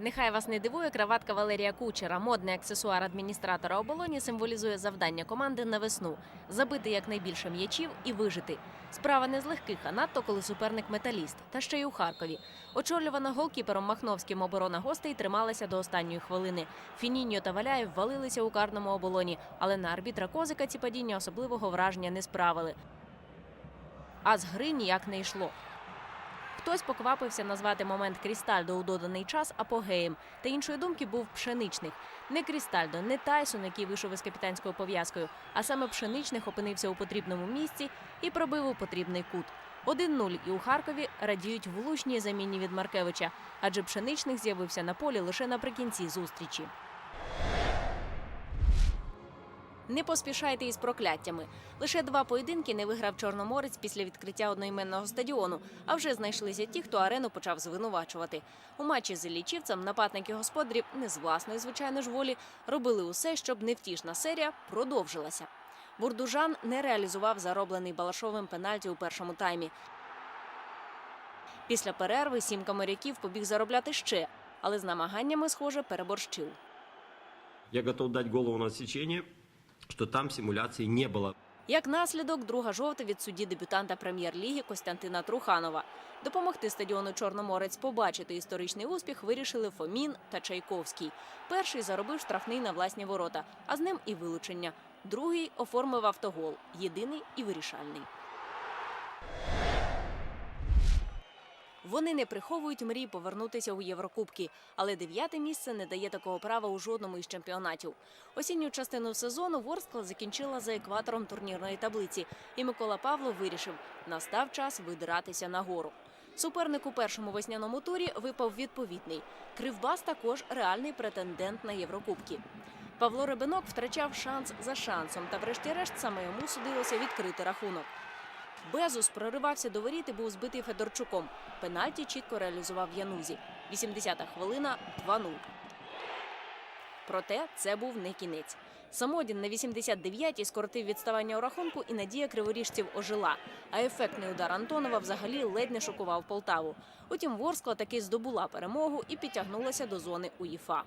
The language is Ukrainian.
Нехай вас не дивує краватка Валерія Кучера. Модний аксесуар адміністратора оболоні символізує завдання команди на весну забити якнайбільше м'ячів і вижити. Справа не з легких, а надто коли суперник металіст, та ще й у Харкові. Очолювана голкіпером Махновським оборона гостей трималася до останньої хвилини. Фініньо та Валяєв валилися у карному оболоні, але на арбітра Козика ці падіння особливого враження не справили. А з гри ніяк не йшло. Хтось поквапився назвати момент Крістальдо у доданий час апогеєм. Та іншої думки був пшеничник. Не Крістальдо, не Тайсон, який вийшов із капітанською пов'язкою, а саме пшеничник опинився у потрібному місці і пробив у потрібний кут. 1-0 і у Харкові радіють влучній заміні від Маркевича, адже пшеничник з'явився на полі лише наприкінці зустрічі. Не поспішайте із прокляттями. Лише два поєдинки не виграв Чорноморець після відкриття одноіменного стадіону, а вже знайшлися ті, хто арену почав звинувачувати. У матчі з Іллічівцем нападники господарів не з власної, звичайно ж волі, робили усе, щоб невтішна серія продовжилася. Бурдужан не реалізував зароблений Балашовим пенальті у першому таймі. Після перерви сімка моряків побіг заробляти ще, але з намаганнями, схоже, переборщив. Я готов дать голову на отсечение, что там симуляции не было. Як наслідок, друга жовта від судді дебютанта прем'єр-ліги Костянтина Труханова. Допомогти стадіону Чорноморець побачити історичний успіх вирішили Фомін та Чайковський. Перший заробив штрафний на власні ворота, а з ним і вилучення. Другий оформив автогол, єдиний і вирішальний. Вони не приховують мрій повернутися у Єврокубки, але дев'яте місце не дає такого права у жодному із чемпіонатів. Осінню частину сезону Ворскла закінчила за екватором турнірної таблиці, і Микола Павло вирішив, настав час видиратися нагору. Суперник у першому весняному турі випав відповідний. Кривбас також реальний претендент на Єврокубки. Павло Рибинок втрачав шанс за шансом, та врешті-решт саме йому судилося відкрити рахунок. Безус проривався до воріт і був збитий Федорчуком. Пенальті чітко реалізував Янузі. 80-та хвилина 2-0. Проте це був не кінець. Самодін на 89-й скоротив відставання у рахунку, і надія криворіжців ожила. А ефектний удар Антонова взагалі ледь не шокував Полтаву. Утім, Ворскла таки здобула перемогу і підтягнулася до зони УЄФА.